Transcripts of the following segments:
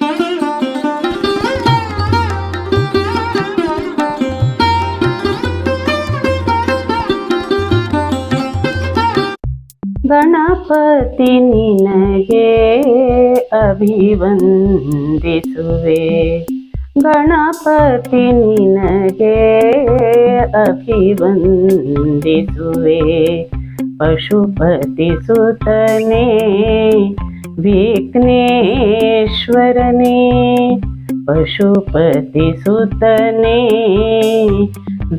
ಗಣಪತಿ ನಿನಗೆ ಅಭಿವಂದಿಸುವೆ. ಗಣಪತಿ ನಿನಗೆ ಅಭಿವಂದಿಸುವೆ. ಪಶುಪತಿ ಸುತನೇ विघ्नेश्वरने पशुपतिसुतने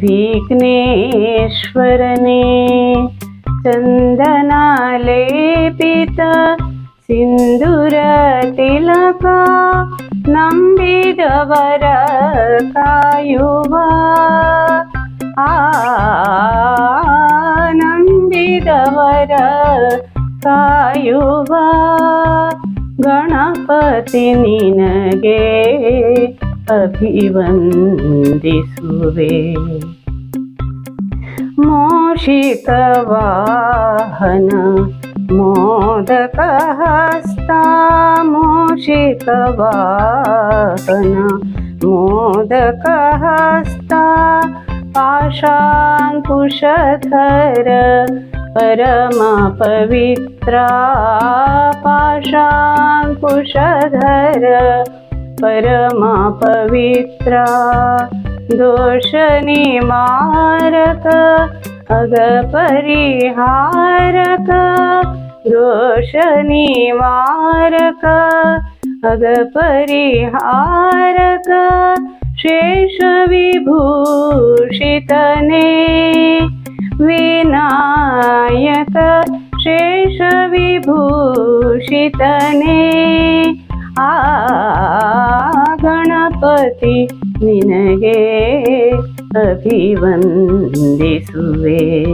विघ्नेश्वरने चन्दनालेपित सिन्दुरतिलका सिन्दूरतिलता नम्बिदवरकायु वा आन्विदवर ಕಾಯುವ ಗಣಪತಿ ನಿನಗೆ ಅಭಿವಂದಿಸುವೆ ಮೂಷಿಕವಾಹನ मोदकहस्ता मूषिकवाहन मोदकहस्ता पाशाङ्कुशधर परमपवित्रा पाशाङ्कुशधर परमपवित्रा दोषनिमारक अगपरिहारक दोषनिवारक अगपरिहारक शेषविभूषितने ಭೂಷಿತನೇ. ಆ ಗಣಪತಿ ನಿನಗೆ ಅಭಿವಂದಿಸುವೆ.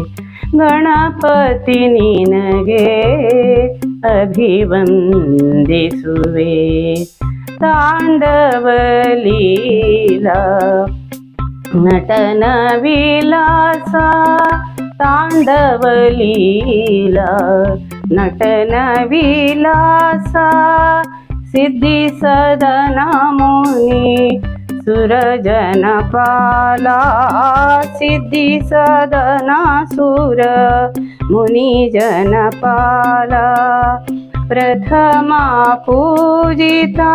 ಗಣಪತಿ ನಿನಗೆ ಅಭಿವಂದಿಸುವೆ. ತಾಂಡವಲೀಲ ನಟನ ವಿಲಾಸ ತಾಂಡವಲೀಲ नटनविलासा सिद्धिसदनमुनि सुरजनपाला मुनि सूरजनपाला सिद्धि प्रथमा पूजिता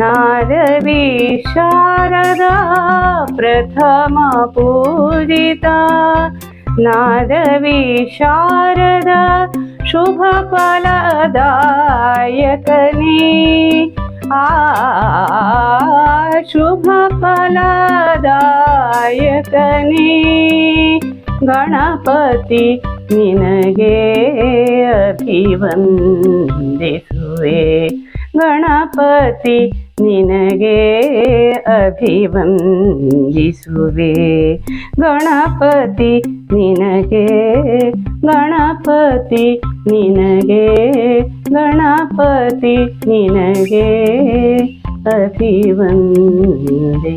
नादवि शारदा प्रथमा पूजिता नादवि शारदा ಶುಭ ಫಲದಾಯಕನೇ. ಆ ಶುಭ ಫಲದಾಯಕನೇ. ಗಣಪತಿ ನಿನಗೆ ಅಭಿವಂದಿಸುವೆ. ಗಣಪತಿ ನಿನಗೆ ಅಭಿವಂದಿಸುವೆ. ಗಣಪತಿ ನಿನಗೆ ಗಣಪತಿ ನಿನಗೆ ಗಣಪತಿ ನಿನಗೆ ಅಭಿವಂದಿಸುವೆ